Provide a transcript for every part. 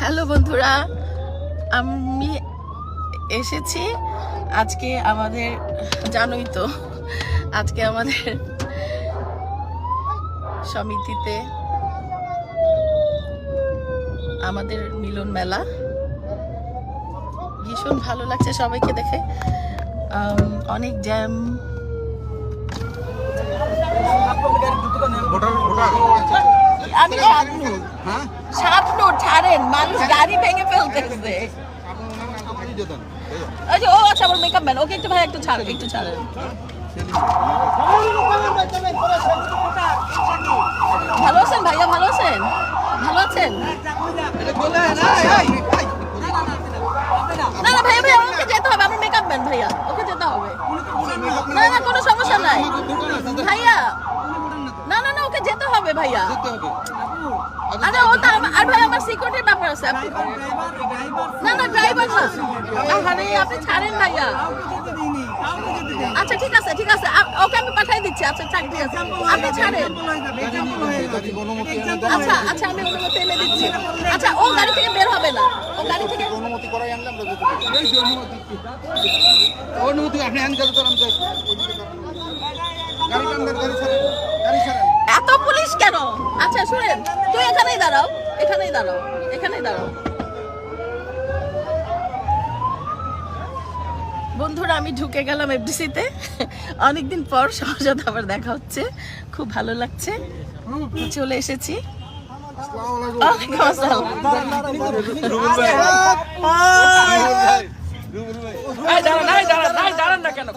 Hello বন্ধুরা, আমি এসেছি আজকে আমাদের, জানোই তো, আজকে আমাদের সমিতিতে আমাদের মিলন মেলা। ভীষণ ভালো লাগছে সবাইকে দেখে। অনেক জ্যাম আমি শাবনু শাবনু ছাড়েন মানুষ গাড়ি ভেঙে ফেলতেছে। ওই যে ও আচ্ছা আমার মেকআপ ম্যান ওকে একটু ভাই একটু ছাড়েন একটু ছাড়েন ভালো আছেন ভাইয়া ভালো আছেন? ভালো আছেন? না না ভাইয়া ভাইয়া ওকে যেতে হবে আমার মেকআপ ম্যান ভাইয়া ওকে যেতে হবে। না না কোনো সমস্যা নাই। ভাইয়া ওকে যেতে হবে ভাইয়া। আরে ও তো আর ভাই আমার সিকিউরিটির ব্যাপার আছে আপনি না না ড্রাইভার না। আরে আপনি ছাড়েন ভাইয়া। আচ্ছা ঠিক আছে ঠিক আছে। ওকে আমি পাঠিয়ে দিচ্ছি। আচ্ছা থাক ঠিক আছে। আপনি ছাড়েন। আচ্ছা আচ্ছা আমি অনুমতি এনে দিচ্ছি। আচ্ছা ও গাড়ি থেকে বের হবে না। ও গাড়ি থেকে অনুমতি করাই আনলাম অনুমতি। আপনি তো আমি গাড়ি টানবেন গাড়ি ছাড়েন। গাড়ি ছাড়েন। এত পুলিশ কেন? আচ্ছা শুনেন তুই এখানেই দাঁড়াও এখানেই দাঁড়াও এখানেই দাঁড়াও। বন্ধুরা আমি ঢুকে গেলাম এফডিসিতে। অনেকদিন পর সাথে আবার দেখা হচ্ছে। খুব ভালো লাগছে। চলে এসেছি। দাঁড়ান, না কেন?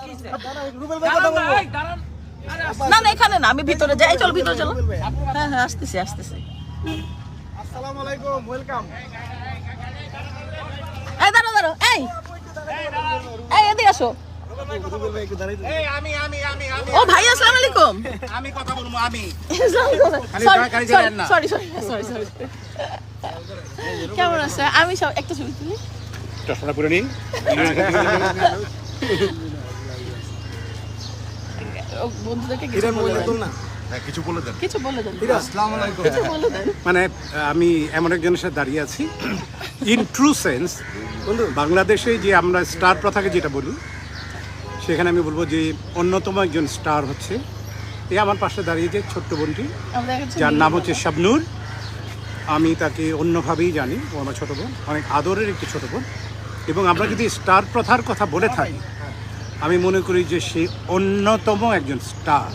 দাঁড়ান। না না এখানে না আমি ভিতরে যাই। চল ভিতরে চলো। হ্যাঁ হ্যাঁ আসতেছি আসতেছি। আসসালামু আলাইকুম ওয়েলকাম এই দাঁড়াও দাঁড়াও এই। এই এদিকে আসো। আমি আমি আমি আমি। ও ভাই আসসালামু আলাইকুম। আমি কথা বলব আমি। সরি। সরি সরি কেমন আছে? আমি সব একটা ছবি তুলি। চশমাটা পরে নিন। বন্ধুদেরকে কিছু বলে দেন। হ্যাঁ, কিছু বলে দেন। কিছু বলে দেন। আসসালামু আলাইকুম। কিছু বলে দেন। মানে আমি এমন একজনের সাথে দাঁড়িয়ে আছি। ইন ট্রু সেন্স বাংলাদেশে যে আমরা স্টার প্রথাকে যেটা বলি সেখানে আমি বলব যে অন্যতম একজন স্টার হচ্ছে এই আমার পাশে দাঁড়িয়ে যে ছোট্ট বোনটি যার নাম হচ্ছে শাবনুর। আমি তাকে অন্যভাবেই জানি ও আমার ছোটো বোন অনেক আদরের একটি ছোটো বোন। এবং আমরা যদি স্টার প্রথার কথা বলে থাকি আমি মনে করি যে সে অন্যতম একজন স্টার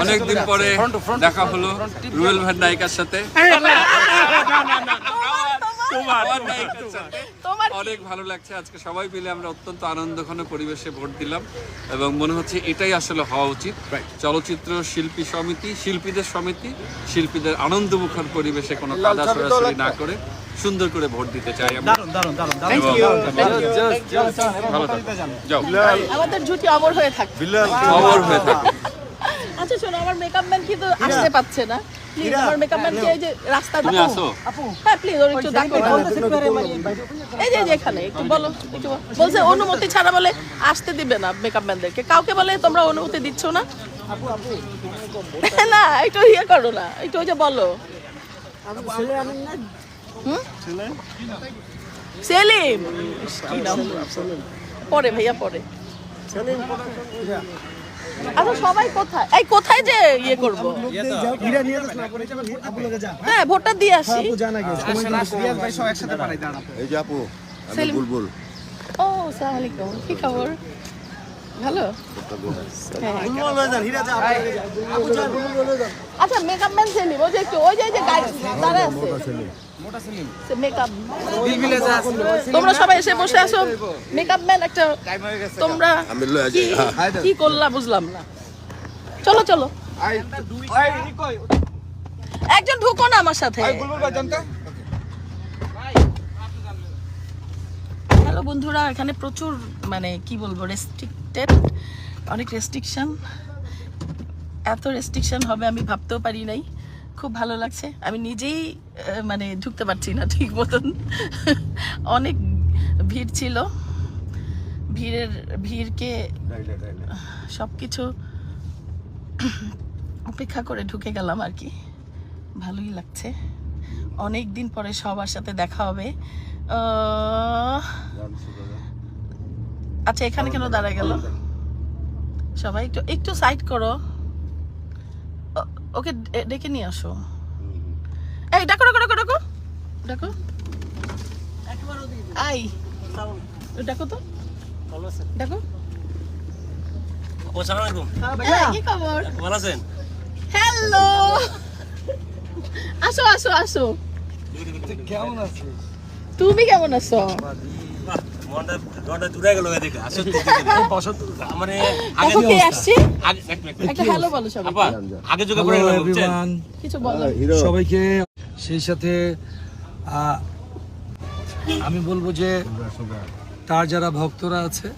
অনেকদিন পরে দেখা হলো রুয়েল ভাই নায়িকার সাথে তোমার অনেক ভালো লাগছে। আজকে সবাই মিলে আমরা অত্যন্ত আনন্দঘন পরিবেশে ভোট দিলাম এবং মনে হচ্ছে এটাই আসলে হওয়া উচিত। চলচ্চিত্র শিল্পী সমিতি শিল্পীদের সমিতি শিল্পীদের আনন্দ মুখর পরিবেশে কোনো কাদা সরাসরি না করে সুন্দর করে ভোট দিতে চাই আমরা। আমাদের জুটি অমর হয়ে হয়ে আচ্ছা শোনো আমার মেকআপ ম্যান কিন্তু আসতে পারছে না। প্লিজ আমার মেকআপ ম্যান কি এই যে রাস্তা তুমি আসো। হ্যাঁ প্লিজ ওর একটু ডাকো এই যে যে এখানে একটু বলো একটু বলছে অনুমতি ছাড়া বলে আসতে দিবে না মেকআপ ম্যানদেরকে কাউকে বলে তোমরা অনুমতি দিচ্ছ না? না একটু ইয়ে করো না একটু ওই যে বলো। হুম? সেলিম? পরে ভাইয়া পরে। আচ্ছা সবাই কোথায়? এই কোথায় যে ইয়ে করব? হ্যাঁ ভোটটা দিয়ে আসি। এই যে আপু বুলবুল। ও সালাম কি খবর? ভালো? হ্যাঁ। আচ্ছা মেকআপ ম্যান সেলিম ওই যে ওই যে গাড়ি দাঁড়া আছে। তোমরা সবাই এসে বসে আছো। মেকআপ ম্যান একটা তোমরা কি হ্যাঁ। কি করলা বুঝলাম না। চলো চলো। একজন ঢুকো না আমার সাথে। হ্যালো বন্ধুরা এখানে প্রচুর মানে কি বলব রেস্ট্রিক্টেড অনেক রেস্ট্রিকশন এত রেস্ট্রিকশান হবে আমি ভাবতেও পারি নাই। খুব ভালো লাগছে। আমি নিজেই মানে ঢুকতে পারছি না ঠিক মতন। অনেক ভিড় ছিল। ভিড়ের ভিড়কে সব কিছু অপেক্ষা করে ঢুকে গেলাম আর কি। ভালোই লাগছে। অনেক দিন পরে সবার সাথে দেখা হবে। আচ্ছা এখানে কেন দাঁড়ায় গেল? সবাই একটু একটু সাইড করো। ও- ওকে ডেকে নিয়ে আসো। এই ডাকো ডাকো ডাকো ডাকো। ডাকো আই ডাকো তো। ডাকো। এই, কি খবর? ভালো আছেন? হ্যালো। আসো আসো আসো। কেমন আছিস? তুমি কেমন আছো? সবাইকে। সেই সাথে আহ, আমি বলব যে তার যারা ভক্তরা আছে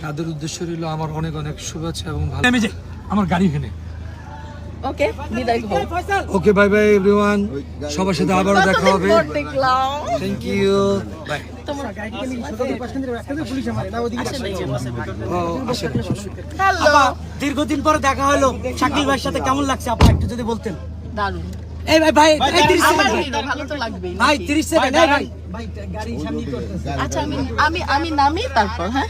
তাদের উদ্দেশ্য রইল আমার অনেক অনেক শুভেচ্ছা এবং ভালো আমার গাড়ি কিনে ওকে বিদায় ওকে বাই বাই এভরিওয়ান সবার সাথে আবারও দেখা হবে। থ্যাংক ইউ বাই দীর্ঘদিন পরে দেখা হলো। শাকিল ভাইয়ের সাথে কেমন লাগছে? আপা একটু যদি বলতেন। দারুণ। এই ভাই ভাই এই 30 সেকেন্ড। ভালো তো লাগবেই ভাই 30 সেকেন্ড এই ভাই। ভাই গাড়ি সামনে করতেছে। আচ্ছা আমি আমি আমি নামি তারপর হ্যাঁ?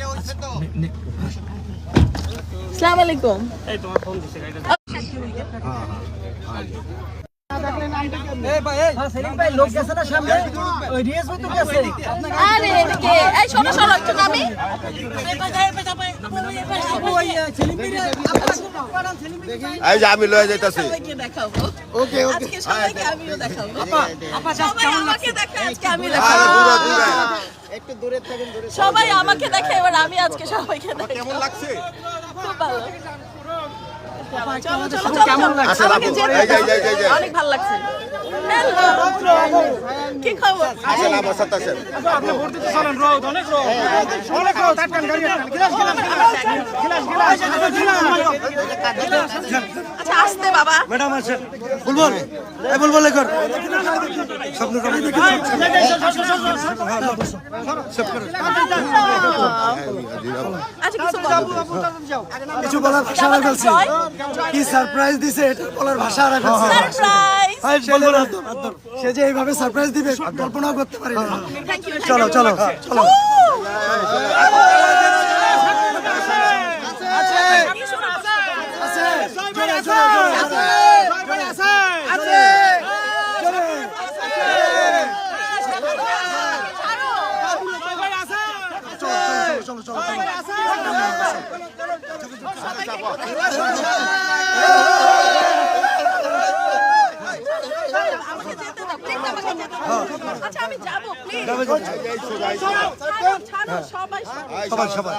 আসসালামু আলাইকুম। এই আমি লয়ে যাইতাছি। ওকে ওকে। আমিও দেখাবো। সবাই আমাকে দেখে আমি আরে দেখাবো। দূরে দূরে। সবাই আমাকে দেখে এবার আমি আজকে সবাইকে দেখাবো কেমন লাগছে? খুব ভালো। চলো চলো লাগছে। অনেক ভালো আচ্ছা আচ্ছা কিছু বলো কিছু বলার ভাষা কি সারপ্রাইজ দিছে বলার ভাষা হারা সে যে- এইভাবে সারপ্রাইজ দিবে কল্পনাও করতে পারি চলো চলো চলো আচ্ছা আমি যাব প্লিজ ছাড়ো ছাড়ো সবাই সবাই সবাই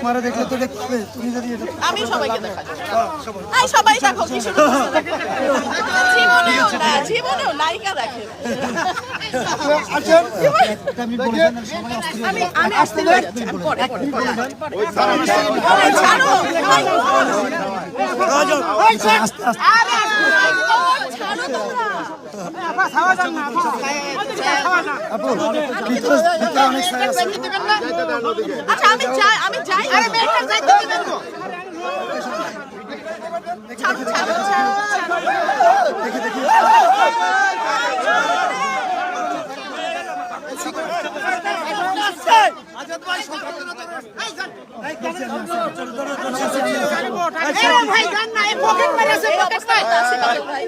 তোমারে দেখলে তো দেখতে হবে তুমি যদি এটা আমি সবাইকে দেখাচ্ছি এই সবাই দেখো কি শুরু জীবনেও না জীবনেও নায়িকা দেখে আমি আমি আসতে পরে ছাড়ো আস্তে আস্তে আরে ছাড়ো তোমরা ছাড়ো ছাড়ো ভাই জান না পকেট মেরেছে এই অবস্থায় তো আছি ভাই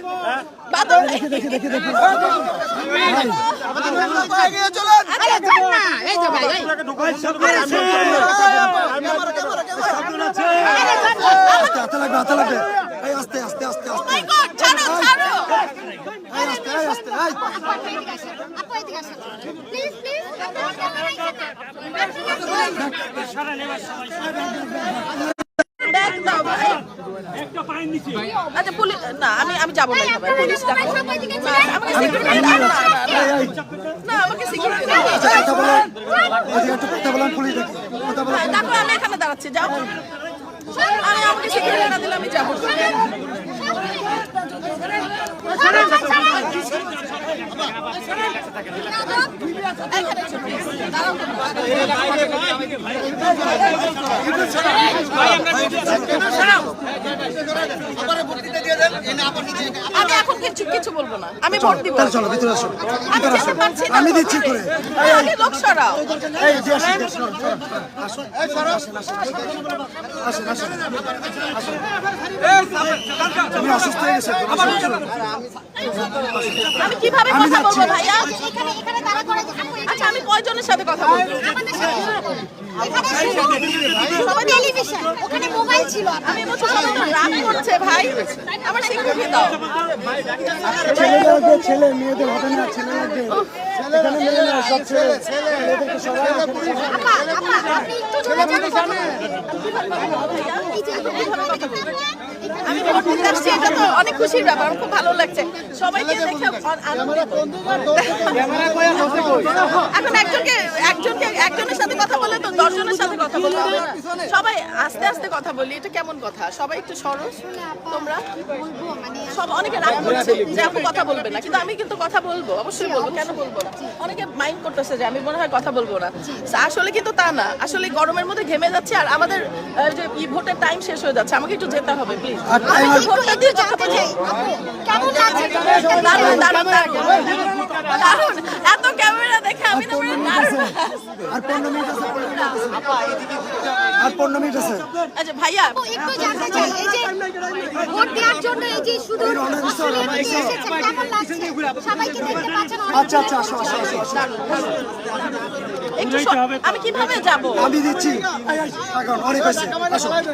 যে ভাই এই। আস্তে হাতে লাগবে হাতে লাগবে এই আস্তে আস্তে আস্তে আস্তে এই। আস্তে। আস্তে আচ্ছা পুলিশ না আমি আমি যাব না পুলিশ ডাকো না আমাকে সিকিউরিটি ডাকো হ্যাঁ, আমি এখানে দাঁড়াচ্ছি যাও। আমি আমাকে সিকিউরিটি না দিলে আমি যাব। আবার বক্তৃতা দিয়ে দেন আবার নিজে আমি ভোট দিব। তাহলে চলো আমি দিচ্ছি করে। আমি তুমি অসুস্থ হয়ে গেছো কীভাবে কথা বলব ভাইয়া? আচ্ছা আমি কয়জনের সাথে কথা বলব? ওখানে মোবাইল ছিল আমি বলছি রাগ করছে ভাই আমার সিকিউরিটি দাও ছেলেদের ছেলে মেয়েদের হবে না ছেলেদের এখানে মেয়ে না সব ছেলে ছেলেদেরকে সবাই আপা আপা আপনি একটু দূরে যান আমি ভোট দিতে এটা তো অনেক খুশির ব্যাপার আমার খুব ভালো লাগছে সবাইকে দেখে এখন একজনকে একজনকে একজনের সাথে কথা বলে তো দশজনের সাথে কথা বলতে হবে সবাই আস্তে আস্তে কথা বলি এটা কেমন কথা? সবাই একটু সরস তোমরা। মানে সব অনেকে রাগ করছে যে আপু কথা বলবে না। কিন্তু আমি কিন্তু কথা বলব অবশ্যই বলব। কেন বলব না? অনেকে মাইন্ড করতেছে যে আমি মনে হয় কথা বলব না। আসলে কিন্তু তা না। আসলে গরমের মধ্যে ঘেমে যাচ্ছে আর আমাদের যে ভোটের টাইম শেষ হয়ে যাচ্ছে আমাকে একটু যেতে হবে প্লিজ ভোটটা দিয়ে কথা দারুণ দারুণ দারুণ। এত ক্যামেরা দেখে আমি তো পুরো নার্ভাস আর পনেরো মিনিট আছে আর পনেরো মিনিট আছে। আচ্ছা ভাইয়া। একটু জানতে চাই এই যে ভোট দেওয়ার জন্য এই যে শুধু অস্ট্রেলিয়া থেকে এসেছেন কেমন লাগছে? সবাইকে দেখতে পাচ্ছেন আচ্ছা আচ্ছা আসো আসো আসো আসো। একটু আমি কীভাবে যাব? আমি দিচ্ছি। এখন অনেক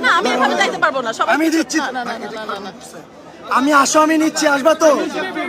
না আমি এভাবে যাইতে পারব না সবাই আমি দিচ্ছি। না না না না না, না। আমি আসো আমি নিচ্ছি আসবা তো?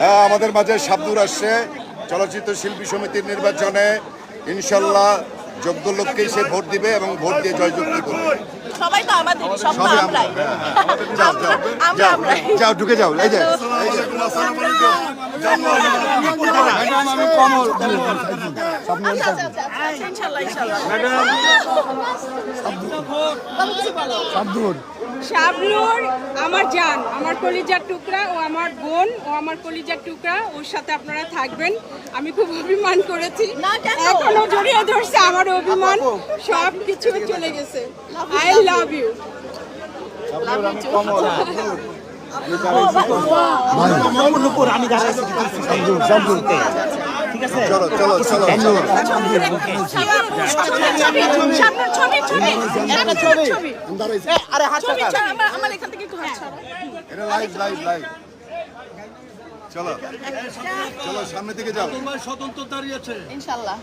হ্যাঁ আমাদের মাঝে সাবদুর আসছে চলচ্চিত্র শিল্পী সমিতির নির্বাচনে। ইনশাল্লাহ যোগ্য লোককেই সে ভোট দিবে এবং ভোট দিয়ে জয়যুক্তি করবে। সবাই তো আমাদের সব তো আমরাই। যাও যাও আমরা আমরাই। যাও ঢুকে যাও এই যে। শাবনুর আমার জান আমার কলিজার টুকরা ও আমার বোন ও আমার কলিজার টুকরা ওর সাথে আপনারা থাকবেন। আমি খুব অভিমান করেছি। এখনও জড়িয়ে ধরছে আমার অভিমান সব কিছু চলে গেছে। আই লাভ ইউ চলো চলো থেকে সামনে থেকে যাও। তোমার স্বতন্ত্র দাঁড়িয়েছে ইনশাল্লাহ।